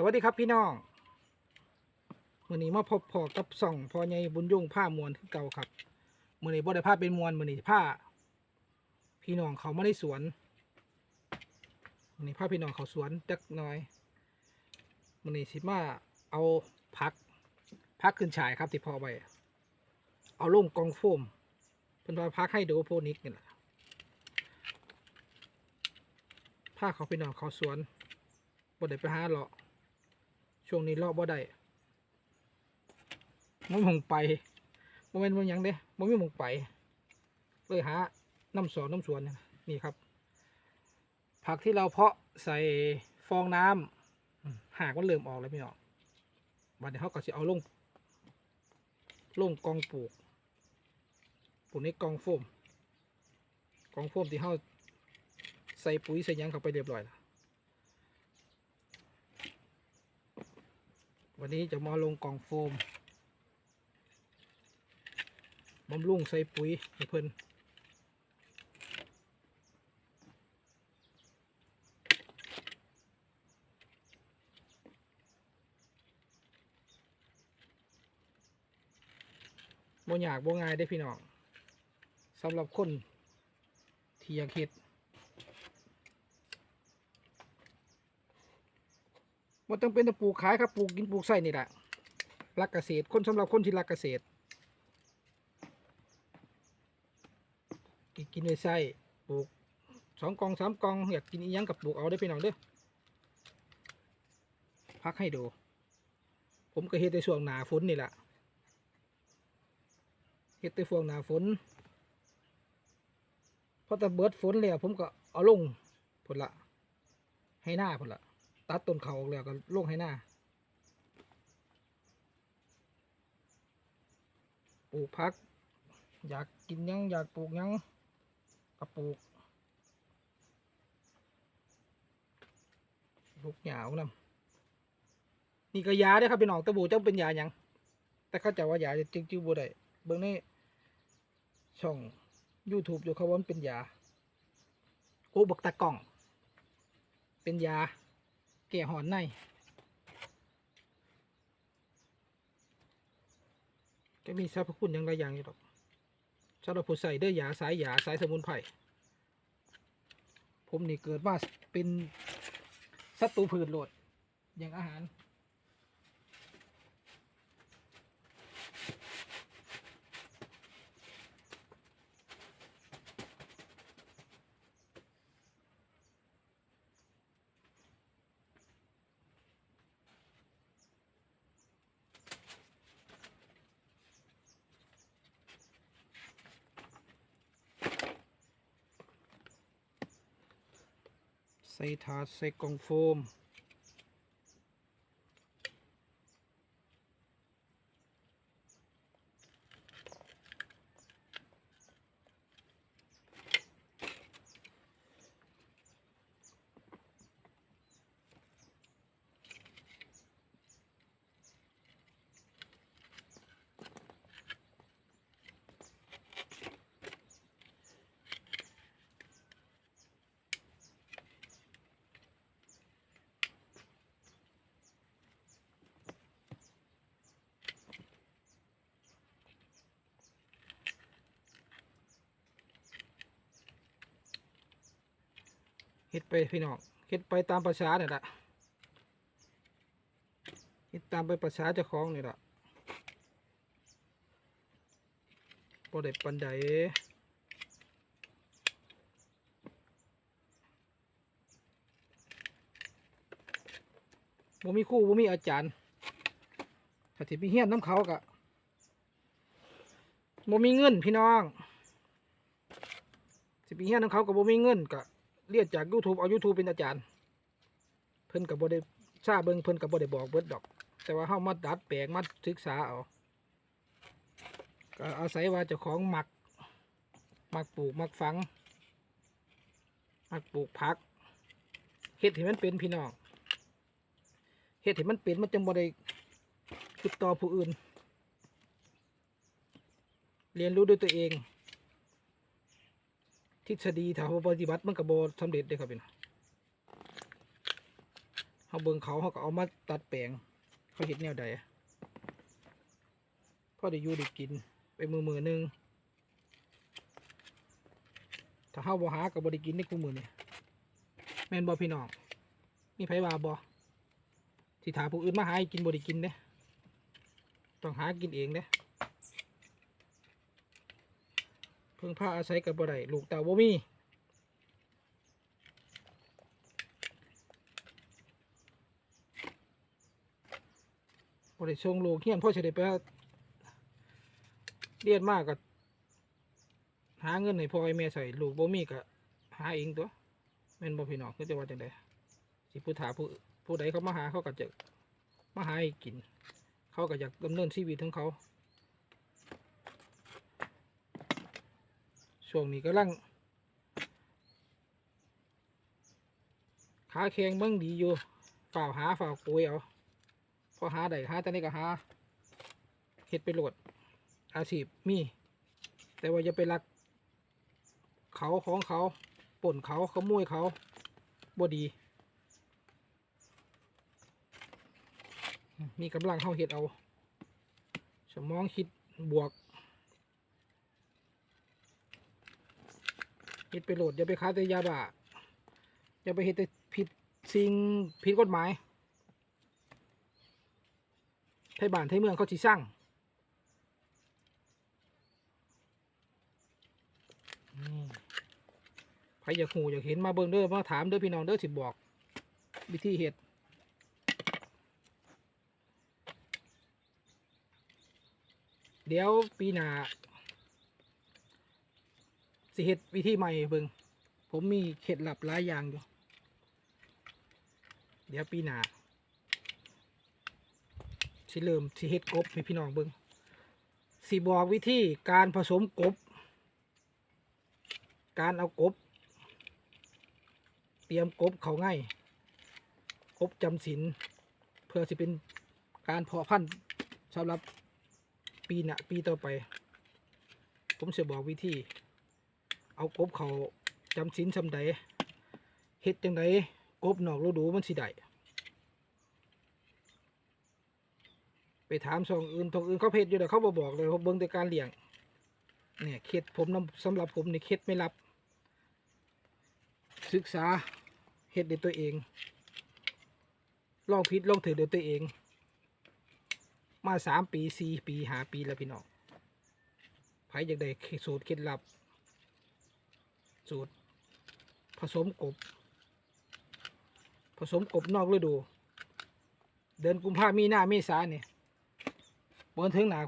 สวัสดีครับพี่น้องมื่อนี้มาพบพอกับส่องพอใหญ่บุญยุ่งผ้ามวลคือเก่าครับมื่อนี้บ่ได้ผ้าเป็นมวลมื่อนี้ผ้า พี่น้องเขาไมาในสวนมื่อนี้ผ้าพี่น้องเขาสวนจักหน้อยมื่อนี้สิมาเอาพักพักขึ้นฉายครับที่พอไปเอาลงกองโฟมเป็นว่าพักให้ดูโพนิกนี่แหละผ้าเขาพี่น้องเขาสวนบ่ได้ไปหาเลาะ ช่วงนี้เลาะบ่ได้มันมองไปบ่แม่นมันยังเด้บ่มีหมองไป เลยหาน้ำสอนน้ำสวนนี่ครับ ผักที่เราเพาะใส่ฟองน้ำหากมันเริ่มออกแล้วพี่น้องบัดนี้เขาก็สิเอาลงลงกองปลูกปลูกในกองโฟมกองโฟมที่เขาใส่ปุ๋ยใส่ยังเข้าไปเรียบร้อยแล้ว วันนี้จะมาลงกล่องโฟมบำรุงใส่ปุ๋ยให้เพิ่นบ่อยากบ่ง่ายได้พี่น้องสำหรับคนที่อยากเฮ็ด บ่ต้องเป็นแต่ปลูกขายครับปลูกกินปลูกใส่นี่แหละรักเกษตรคนสำหรับคนที่รักเกษตร กินกินไว้ใส่ปลูกสองกองสามกองอยากกินอีหยังกับปลูกเอาได้อพี่น้องเด้อพักให้ดู ผมก็เฮ็ดในช่วงหนาฝนนี่แหละเฮ็ดในช่วงหนาฝนพอต่เบิดฝนแล้วผมก็เอาลงผลละให้หน้าผลละ ตัดต้นเขาออกแล้วก็ลงให้หน้าปลูกพัก อยากกินยังอยากปลูกยังก็ปลูกลูกหยาวนำนี่ก็ยาด้อครับพี่น้องตะบูเจ้าเป็นยาหยังแต่เข้าใจว่ายาจริงๆบ่ได้เบิ่งในช่อง YouTube อยู่เขาว่ามันเป็นยาโอ้บักตะกล่อง เป็นยา แก่หอนในก็มีสรรพคุณอย่างไรอย่างนี้หรอกสำหรับผู้ใส่เด้อยาสายยาสายสมุนไพรผมนี่เกิดมาเป็นศัตรูพืชโหลดอย่างอาหาร ใส่ถาดใส่กล่องโฟม เฮ็ดไปพี่น้องเฮ็ดไปตามภาษาเนี่ยแหละเฮ็ดตามไปภาษาเจ้าของนี่แหละบ่ได้ปันใดบ่มีครู่บ่มีอาจารย์ถ้าที่มีเฮียนน้ำเขากะบ่มีเงินพี่น้องสิไปเฮียนน้ำเขาก็บ่มีเงินกะ เรียนจาก YouTube เอา YouTube เป็นอาจารย์ เพิ่นกับบได้ทราบเบิ่งเพิ่นกับบได้บอกเบิดดอก แต่ว่าเฮามาดัดแปลงมาศึกษาเอาก็อาศัยว่าเจ้าของหมักหมักปลูกหมักฝังหมักปลูกผักเฮ็ดให้มันเป็นพี่น้องเฮ็ดให้มันเป็นมันจังบได้ติดต่อผู้อื่น เรียนรู้ด้วยตัวเอง ทฤษฎีถ้าเราปฏิบัติมันก็บ่สำเร็จเด้ครับพี่น้องเขาเบิ่งเขาเขาก็เอามาตัดแปลงเขาเห็ดแนวใดพ่อได้อยู่ได้กินไปมือมือหนึงถ้าเฮาบ่หาก็บ่ได้กินในกูมือเนี่ยแม่นบ่พี่น้องมีไผว่าบ่สิถาผู้อื่นมาหาให้กินบ่ได้กินเด้ต้องหากินเองเด้ เพิ่งพาอาศัยกับบ่ได้ลูกเต่าบ่มีบ่ได้ส่งลูกเฮียนพ่อสิได้ไปเรียนมากก็หาเงินให้พ่อให้แม่ใส่ลูกบ่มีก็หาเองตัวแม่นบ่พี่น้องคือจะว่าจังไดสิผู้ถาผู้ผู้ใดเขามาหาเขาก็จะมาหาให้กิน เขาก็อยากดำเนินชีวิตของเขา ช่วงนี้กำลังขาแข็งเบิ่งดีอยู่ฝ่าวหาฝ่าวกุยเอาพอหาได้หาแต่นี้ก็หาเฮ็ดไปโหลดอาชีพมี แต่ว่าอย่าไปรัก เขาของเขาป่นเขาขโมยเขาบ่ดี มีกำลังเข้าเฮ็ดเอา สมองคิดบวก เฮ็ดไปโหลดอย่าไปค้าแต่ยาบ้าอย่าไปเฮ็ดแต่ผิดสิ่งผิดกฎหมายไทยบ้านไทยเมืองเขาสิสร้างใครอยากหูอยากเห็นมาเบิ่งเด้อมาถามเด้อพี่น้องเด้อสิบอก วิธีเฮ็ดเดี๋ยวปีหน้า สิเฮ็ดวิธีใหม่เบิ่งผมมีเคล็ดลับหลายอย่างอยู่ เดี๋ยวปีหน้าสิเริ่มสิเฮ็ดกบให้พี่น้องเบิ่งสิบอกวิธีการผสมกบ การเอากบ เตรียมกบเขาง่ายกบจำศีลเพื่อสิเป็นการเพาะพันธุ์สำหรับปีหน้าปีต่อไป ผมจะบอกวิธี เอากบเขาจำสินสำใดเฮ็ดจังไดกบนอกฤดูมันสิได้ไปถามช่องอื่นทองอื่นเขาเพจอยู่แต่เขาบอบอกเลยเขาเบิ่งแต่การเลี้ยงเนี่ยเคล็ดผมสำหรับผมนี่เคล็ดไม่รับ ศึกษาเฮ็ดด้วยตัวเอง ลองผิดลองถือด้วยตัวเอง มาสามปีสี่ปีหาปีแล้วพี่น้องไผอยากได้สูตรเคล็ดลับ สูตร ผสมกบ ผสมกบนอกฤดู เดือนกุมภามีหน้าเมษาเนี่ยบนถึงหนา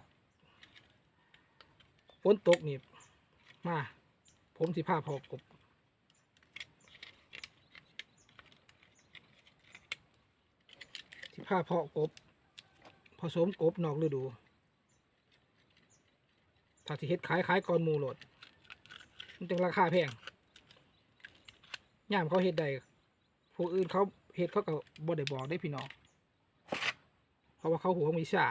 ฝนตกนี่มา ผมสิพาพอกบสิพาพาะกบ ผสมกบนอกฤดูถ้าสิเฮ็ดขายขายก่อนมูโหลด มันจึงราคาแพง ย่ามเขาเฮ็ดได้ผู้อื่นเขาเฮ็ดเขาก็บ่ได้บอกได้พี่น้องเพราะว่าเขาหวงวิชา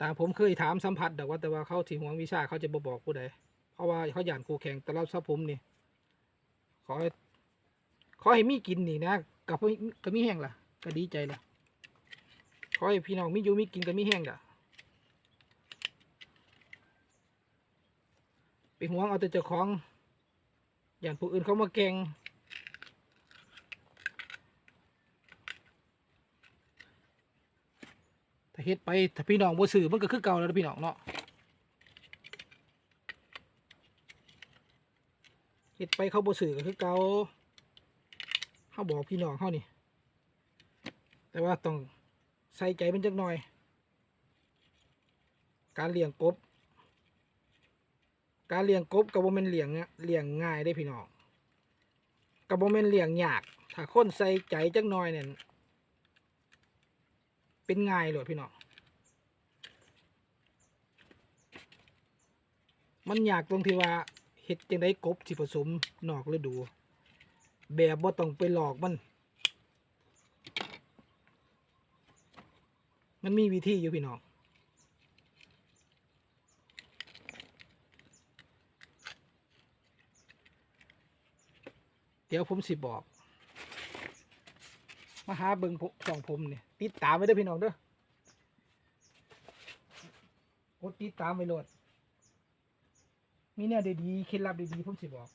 ตามผมเคยถามสัมผัสแต่ว่าแต่ว่าเขาที่หวงวิชาเขาจะบ่บอกผู้ใดเพราะว่าเขาหยานคู่แข่งแต่รับทรัพย์ผมนี่ขอขอให้มีกินนี่นะกับก็มีแห้งล่ะ ก็ดีใจล่ะขอให้พี่น้องมีอยู่มีกินก็มีแห้งล่ะไปหวงเอาแต่เจ้าของ อย่างผู้อื่นเขามาแกล้งถ้าเฮ็ดไปถ้าพี่น้องบ่ซื้อมันก็คือเก่าแล้วพี่น้องเนาะเฮ็ดไปเขาบ่ซื้อก็คือเก่าเขาบอกพี่น้องเขานี่แต่ว่าต้องใส่ใจมันจักหน่อย การเลี้ยงกบ การเลี้ยงกบกับโมเมนเลี้ยงเลี้ยงง่ายได้พี่น้องกับโมเมนเลี้ยงยาก ถ้าคนใส่ใจจักหน่อยเนี่ยเป็นง่ายเลยพี่น้องมันยากตรงที่ว่าเห็ดจังได้กบที่ผสมนอกฤดู แบบบ่ต้องไปหลอกมัน มันมีวิธีอยู่พี่น้อง ดี๋ยวผมสิบอก มาหาเบิงผมช่องผมเนี่ยติดตามไว้ด้อพี่น้องเด้อกดติดตามไว้โหลด มีแนวดีๆเคล็ดลับดีๆผมสิบอก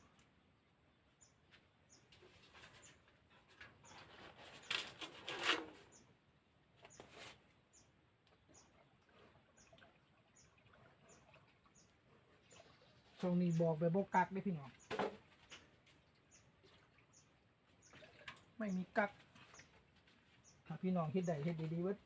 ช่วงนี้บอกแบบบกักได้พี่น้อง ม่มีกักถ้าพี่น้องเฮ็ดได้เฮ็ดดีๆเว้ย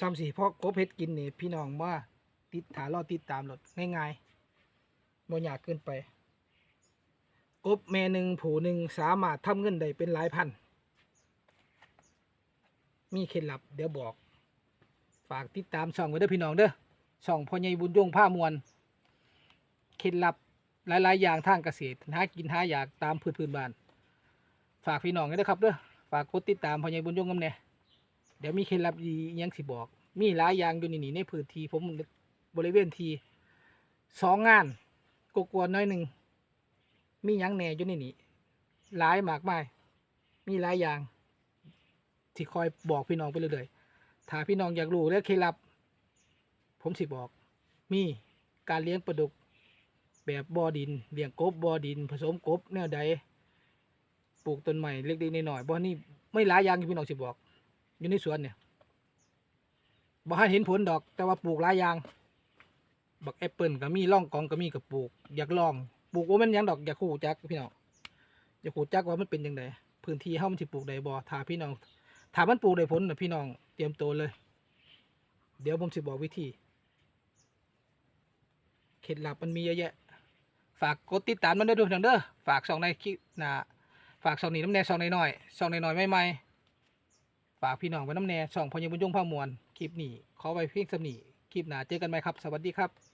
ซ้ำสิเพราะกบเฮ็ดกินนี่พี่น้องว่าติดถารอดติดตามรถง่ายๆบ่ยากเกินไปกบแม่หนึ่งผูหนึ่งสามารถทำเงินได้เป็นหลายพัน มีเคล็ดลับเดี๋ยวบอก ฝากติดตามช่องไว้เด้อพี่น้องเด้อช่องพ่อใหญ่บุญยงผ้ามวลเคล็ดลับหลายๆอย่างทางเกษตรหากินหาอยากตามพื้นพื้นบ้าน ฝากพี่น้องไว้เด้อครับเด้อฝากกดติดตามพ่อใหญ่บุญยงกำเน่ เดี๋ยวมีเคล็ดลับดียังสิบอก มีหลายอย่างอยู่นี่นี่ในพื้นที่ผมบริเวณทีสองงานกกวนน้อยหนึ่งมียังแหน่อยู่นี่นี่หลายมากมายมีหลายอย่างที่คอยบอกพี่น้องไปเรื่อยๆถ้าพี่น้องอยากรู้เรื่องเคล็ดลับ ผมสิบอก มีการเลี้ยงปลาดุกแบบบ่อดินเลี้ยงกบบ่อดิน ผสมกบแนวใดปลูกต้นใหม่เล็กๆน้อยๆบ่อนี่ไม่หลายอย่างที่พี่น้องสิบอก อยู่ในสวนเนี่ยบ่ให้เห็นผลดอกแต่ว่าปลูกหลายอย่าง บักแอปเปิลก็มีร่องกองก็มีกับปลูก อยากลองปลูกว่ามันยังดอกอยากคู่จักพี่น้องอยากคู่จักว่ามันเป็นยังไงพื้นที่เฮามันสิปลูกได้บ่ถ้าพี่น้องถ้ามันปลูกได้ผลนะพี่น้องเตรียมตัวเลย เดี๋ยวผมสิบอกวิธีเคล็ดลับมันมีเยอะแยะ ฝากกดติดตามมันด้วยพี่น้องเด้อฝากช่องในคลิปนะฝากช่องนี้น้ำแน่ช่องน้อยๆช่องน้อยๆใหม่ๆ ฝากพี่น้องไว้น้ำแน่ช่องพญบุญยงพามวลคลิปนี้ขอไว้เพียงสำนีคลิปหน้าเจอกันไหมครับ สวัสดีครับ